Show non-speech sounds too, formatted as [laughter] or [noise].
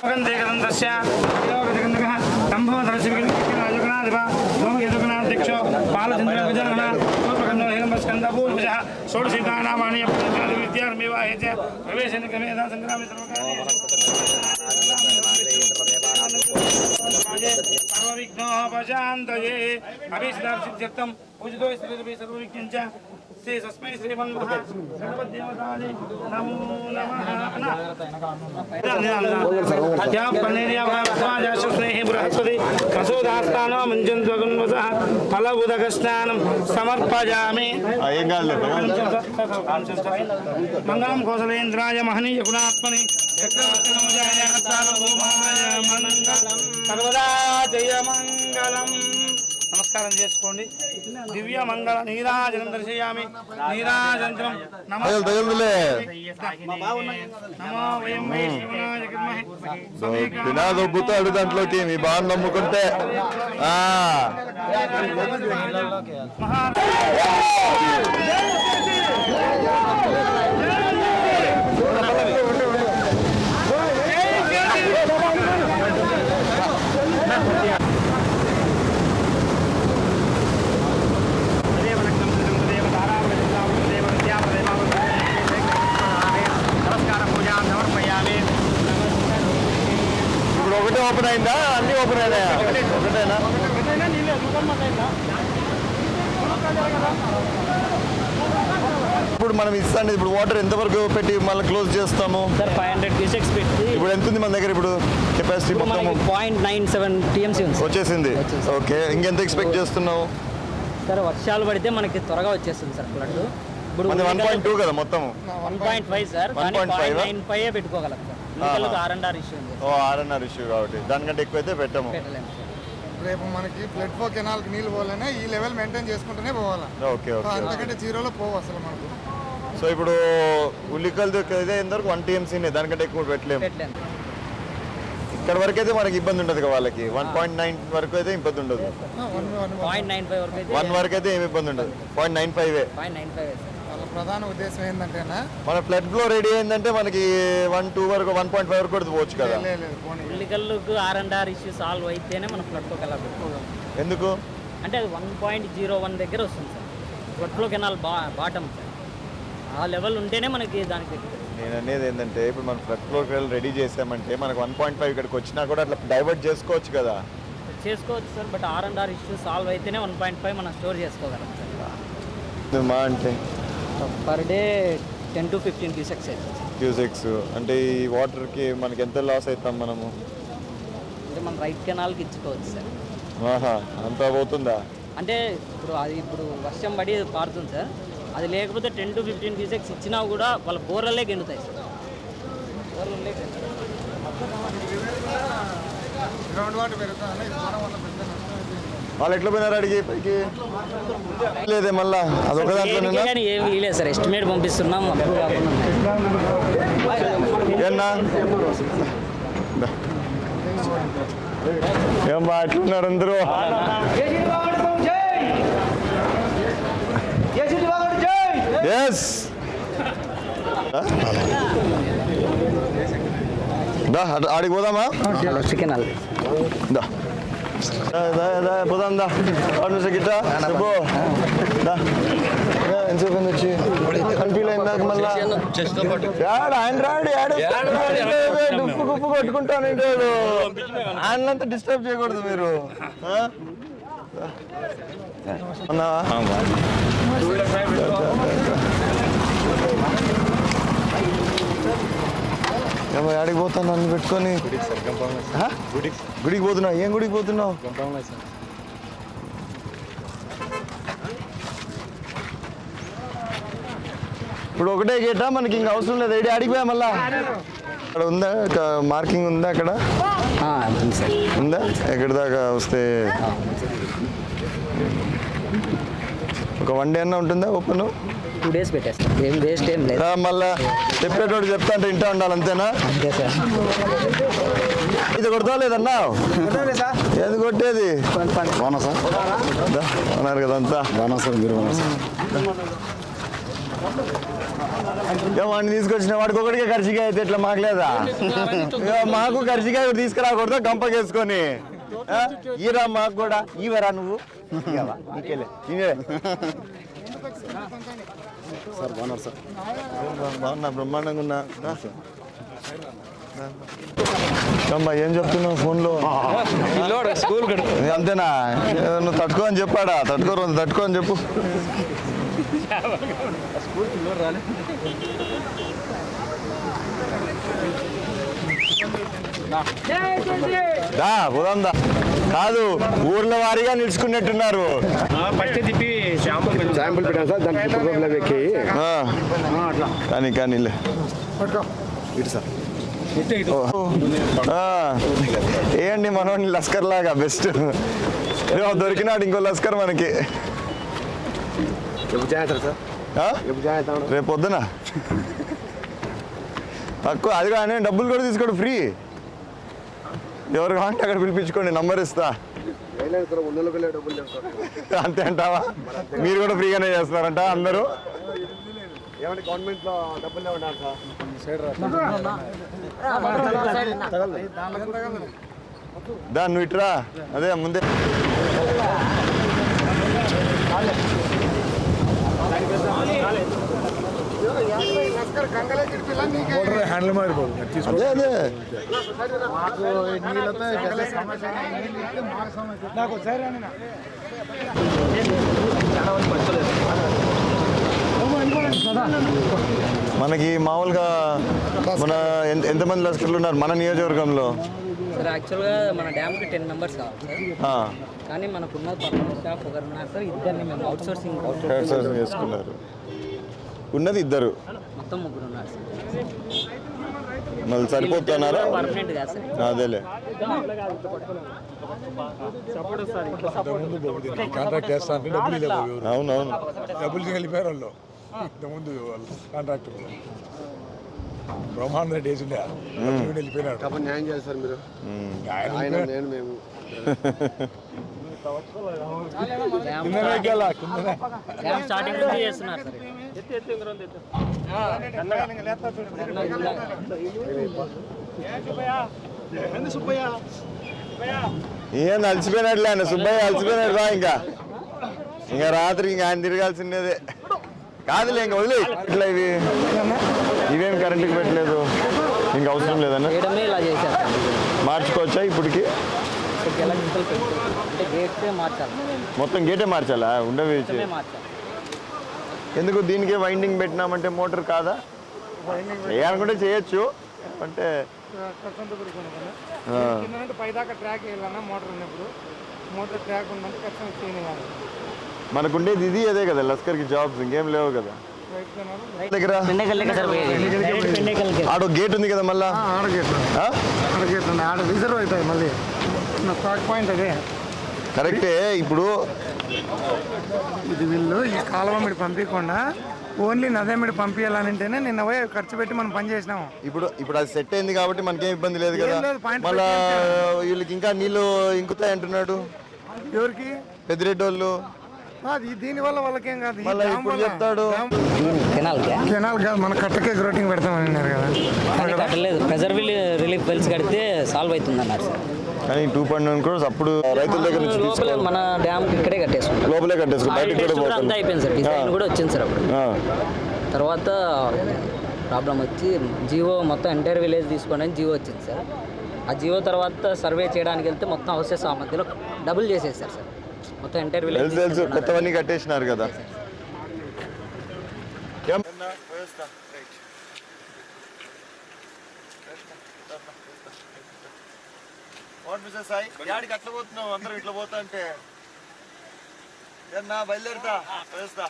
గంధేకరందస్య యోగజగంధకః కంభోధరశివగణాధిప లోమయదుగణాధ్యక్షో బాలచంద్ర విజయగణ సూర్పకండో హిరంబస్కందపూర్వజः షోడశీతానామాని విద్యార్మివాహే చ శ్రీ సర్వవిఘ్నం శ్రీ సస్మై శ్రీమన్మహ సర్వదేవతాయ నమో మంగళం కోసలేంద్రాయ మహనీయ గుణాత్మని సర్వదా జయ మంగళం నమస్కారం చేసుకోండి. దివ్య మంగళ నీరాజనం దర్శయామి. నీరాజంత్రం నమ తగలు తగలులే నమో వయం వై శివనాయ విద్మహే తినాదొబ్బుతాడు దాంట్లోకి మీ బాగా నమ్ముకుంటే. ఆ. మహా ఓపెన్ అయిందా? అన్ని ఓపెన్ అయినాయా? ఒకటేనా? ఇప్పుడు మనం ఇస్తాండి. ఇప్పుడు వాటర్ ఎంతవరకు పెట్టి మళ్ళీ క్లోజ్ చేస్తాము? సార్ ఫైవ్ హండ్రెడ్ క్యూసెక్స్ పెట్టి ఇప్పుడు ఎంత ఉంది మన దగ్గర ఇప్పుడు కెపాసిటీ మొత్తం పాయింట్ నైన్ సెవెన్ టీఎంసీ ఉంది. వచ్చేసింది. ఓకే. ఇంకెంత ఎక్స్పెక్ట్ చేస్తున్నావు? సార్ వర్షాలు పడితే మనకి త్వరగా వచ్చేస్తుంది సార్ ఫ్లడ్ ఇప్పుడు వన్ పాయింట్ టూ కదా మొత్తం one point five sir. 1.5 point five పెట్టుకోగలం sir. ఓ ఆర్ఎన్ఆర్ ఇష్యూ కాబట్టి దానికంటే ఎక్కువైతే పెట్టము. రేపు మనకి ఫో కెనాల్కి నీళ్ళు పోవాలనే ఈ లెవెల్ మెయింటైన్ చేసుకుంటూనే పోవాలా? Okay so okay. అంతకంటే జీరోలో పోవు అసలు మనకు. సో ఇప్పుడు ఉల్లికల్ ఇదే ఎంతవరకు వన్ టీఎంసీనే దానికంటే ఎక్కువ పెట్టలేము. ఇక్కడ వరకు అయితే మనకి ఇబ్బంది ఉండదు కదా వాళ్ళకి. వన్ పాయింట్ నైన్ వరకు అయితే ఇబ్బంది ఉండదు. అయితే వన్ వరకు అయితే ఏమి ఇబ్బంది ఉండదు. పాయింట్ నైన్ ఫైవ్ ప్రధాన ఉద్దేశం ఏంటంటేనా? మన ఫ్లడ్ ఫ్లో రెడీ అయిందంటే మనకి వన్ టూ వరకు వన్ పాయింట్ ఫైవ్ వరకు కూడా పోవచ్చు కదా. లేదు లేదు పోనీ. ఉల్లికల్లుకు R and R issue solve అయితేనే మనం ఫ్లడ్ ఫ్లో కెనాల్ పెట్టుకోగలం. ఎందుకు? అంటే అది వన్ పాయింట్ జీరో వన్ దగ్గర వస్తుంది సార్. ఫ్లడ్ ఫ్లో కెనాల్ బా బాటమ్ సార్. ఆ లెవెల్ ఉంటేనే మనకి దానికి. నేను అనేది ఏంటంటే ఇప్పుడు మనం ఫ్లడ్ ఫ్లో రెడీ చేసామంటే మనకు వన్ పాయింట్ ఫైవ్ ఇక్కడికి వచ్చినా కూడా అట్లా డైవర్ట్ చేసుకోవచ్చు కదా. చేసుకోవచ్చు sir but R and R issue solve అయితేనే వన్ పాయింట్ ఫైవ్ మనం స్టోర్ చేసుకోగలం ఇది మా అంటే. Sir per day ten to fifteen cusecs అవుతుంది క్యూసెక్స్ అంటే ఈ వాటర్కి మనకి ఎంత లాస్ అవుతాం మనము? అంటే మనం రైట్ కెనాల్కి ఇచ్చుకోవచ్చు సార్. ఆహా అంతా పోతుందా? అంటే ఇప్పుడు అది ఇప్పుడు వర్షం పడి పారుతుంది సార్. అది లేకపోతే టెన్ టు ఫిఫ్టీన్ క్యూసెక్స్ ఇచ్చినా కూడా వాళ్ళ బోర్లలే గెండుతాయి సార్. బోర్లలే గెండుతాయి గ్రౌండ్ వాటర్ పెరుగుతుంది? వాళ్ళు ఎట్లా పోయినారు అడిగి పైకి లేదే మళ్ళా అదొక దాంట్లో ఏమీ లేదు సార్ ఎస్టిమేట్ పంపిస్తున్నాం. ఏనా ఏం బా అట్లున్నారు అందరూ? ఎస్ దా ఆడికి పోదామా? చికెన్ దా, పోదాం దా ఆడు నుంచి గిట్ట చెప్పు దా దా, ఎంతసేపు అయింది వచ్చి కనిపించలే ఇందాక మళ్ళా యాడ ఆయన రాడు యాడ డుప్పు గుప్పు కొట్టుకుంటాను ఆయనంతా డిస్టర్బ్ చేయకూడదు మీరు ఆ? ఏమో యాడికి పోతాను నన్ను పెట్టుకొని? గుడికి పోతున్నావు? ఏం గుడికి పోతున్నావు? ఇప్పుడు ఒకటే గేటా మనకి ఇంకా అవసరం లేదు. ఏడి అడిగిపోయా మళ్ళా? అక్కడ ఉందా? మార్కింగ్ ఉందా అక్కడ? ఉంది సార్. ఉందా? ఎక్కడి దాకా వస్తే? ఒక వన్ డే అన్న ఉంటుందా ఓపెన్ టూ డేస్ పెట్టేస్తాం. ఏం వేస్ట్ ఏం లేదు. మళ్ళా చెప్పేటోడు చెప్తా అంటే ఇంటా ఉండాలి అంతేనా? అంతే సార్. ఇది కొడతా లేదన్నా ఏది కొట్టేది? బాగున్నా సార్. దా, అన్నారు కదా అంతా. బాగున్నా సార్ మీరు బాగున్నా సార్. వాడిని తీసుకొచ్చిన వాడికి ఒకటికే ఖర్చుగా అయితే ఇట్లా మాకు లేదా? మాకు ఖర్చుగా ఒకటి తీసుకురాకూడదు గంపకేసుకొని? ఈరా మాకు కూడా ఈవరా నువ్వు? సార్ బాగున్నారు సార్. బాగున్నా బ్రహ్మాండంగా ఉన్నా. అమ్మా ఏం చెప్తున్నావు ఫోన్లో? స్కూల్ అంతేనా? నువ్వు తట్టుకో అని చెప్పాడా? తట్టుకో రోజు తట్టుకో అని చెప్పు. దా పోదాం దా. కాదు ఊర్ల వారీగా నిలుచుకున్నట్టున్నారు. శాంపుల్ శాంపుల్ పెట్టాను సార్ ఎక్కి. కానీ కానీ. ఇటు సార్. ఏంటి మనోడిని లస్కర్ లాగా బెస్ట్. దొరికినాడు ఇంకో లస్కర్ మనకి. రేపు పొద్దున? తక్కువ అది కానీ డబ్బులు కూడా తీసుకోండి ఫ్రీ. ఎవరు కావాలంటే అక్కడ పిలిపించుకోండి నంబర్ ఇస్తా. అంతే అంటావా? మీరు కూడా ఫ్రీగానే చేస్తారంట అందరూ. ఏమంటే గవర్నమెంట్లో డబ్బులు లేవంటారు సార్ దా నువ్వు ఇట్రా. అదే ముందే. గంగలే గిడిపిల్ల నీకే అదే అదే. నాకు ఒకసారి రాని నా. మనకి మామూలుగా మన ఎంత ఎంతమంది లస్కర్లు ఉన్నారు మన నియోజకవర్గంలో? సార్ యాక్చువల్గా మన డ్యామ్కి టెన్ మెంబర్స్ కావాలి సార్ కానీ మనకున్న పక్కన స్టాఫ్ ఒకరు ఉన్నారు సార్ ఇద్దరిని మేము అవుట్ సోర్సింగ్ హెడ్ సర్జన్ చేసుకున్నారు. ఉన్నది ఇద్దరు. మొత్తం ముగ్గురు ఉన్నారు సార్. మళ్ళీ సరిపోతున్నారా? పర్మనెంట్ కాదు సార్. అదేలే. కాంట్రాక్ట్ చేస్తా అంటే డబ్బులు. అవునవును. డబ్బులు వెళ్ళిపోయారు వాళ్ళు. ఇంతకుముందు వాళ్ళు కాంట్రాక్టర్ బ్రహ్మాండ రెడ్డి వేసి ఉండే. డబ్బులు వెళ్ళిపోయినాడు. న్యాయం సార్ మీరు. నేను మేము. [laughs] స్టార్టింగ్ నుంచి చేస్తున్నారు ఏం అలసిపోయినట్లే ఆయన సుబ్బయ్య అలసిపోయినాడు రా ఇంకా. ఇంకా రాత్రి ఇంకా ఆయన తిరగాల్సిందేదే. కాదులే ఇంకా వదిలే. ఇట్లా ఇవి ఇవేం కరెంటుకి పెట్టలేదు. ఇంకా అవసరం లేదన్న. మార్చుకోవచ్చా ఇప్పటికి? అంటే గేట్సే మార్చాలి. మొత్తం గేటే మార్చాలా? ఉండవి మార్చాలి. ఎందుకు దీనికే వైండింగ్ పెట్టినామంటే మోటార్ కాదా? చేయాలనుకుంటే చేయొచ్చు అంటే కష్టంతో కూడుకున్న పని. ఆ, కింద నుండి పైదాకా ట్రాక్ వేయాలన్నా మోటార్ ఉన్నప్పుడు. మోటార్ ట్రాక్ ఉందంటే కష్టం చేయని కాదు మనకుండేది ఇది అదే కదా. లస్కర్కి జాబ్స్ ఇంకేం లేవు కదా. దగ్గర? ఆడో గేట్ ఉంది కదా మళ్ళా? ఆ? ఆడగేట్లు ఆడ రిజర్వ్ అవుతాయి మళ్ళీ. పాయింట్ అదే. కరెక్టే ఇప్పుడు ఇది వీళ్ళు ఈ కాలువ మీద పంపించకుండా ఓన్లీ నదే మీద పంపించాలంటేనే నిన్న పోయి ఖర్చు పెట్టి మనం పని చేసినాము. ఇప్పుడు ఇప్పుడు అది సెట్ అయింది కాబట్టి మనకేం ఇబ్బంది లేదు కదా. మళ్ళా వీళ్ళకి ఇంకా నీళ్ళు ఇంకుతాయి అంటున్నాడు. ఎవరికి? పెద్దిరెడ్డి వాళ్ళు అది దీనివల్ల వాళ్ళకేం కాదు చెప్తాడు. కెనాల్ కాదు మన కట్టకే గ్రోటింగ్ పెడతామని అన్నారు కదా. కట్టలేదు. ప్రెజర్ రిలీఫ్ వెల్స్ కడితే సాల్వ్ అవుతుంది అన్నారు సార్. కానీ టూ పాయింట్ వన్ క్రోర్స్ అప్పుడు రైతుల దగ్గర నుంచి లోపల తీసుకోవాలి. మన డ్యామ్ ఇక్కడే కట్టేసుకుంటాం. లోపలే కట్టేసుకో బయటకు కూడా అంతా పోతాను అయిపోయింది సార్. డిజైన్ కూడా వచ్చింది సార్ అప్పుడు. ఆ, తర్వాత ప్రాబ్లం వచ్చి జియో మొత్తం ఎంటైర్ విలేజ్ తీసుకోండి జియో వచ్చింది సార్. ఆ జియో తర్వాత సర్వే చేయడానికి వెళ్తే మొత్తం హౌసెస్ ఆ మధ్యలో డబుల్ చేసేసారు సార్ మొత్తం ఎంటైర్ విలేజ్ తెలుసు తెలుసు. కొత్తవన్నీ కట్టేసినారు కదా. ఏం? సాయి యాడికి అట్లా పోతున్నావు అందరూ ఇట్లా పోతా అంటే నా బయలుదేరుతా వేస్తా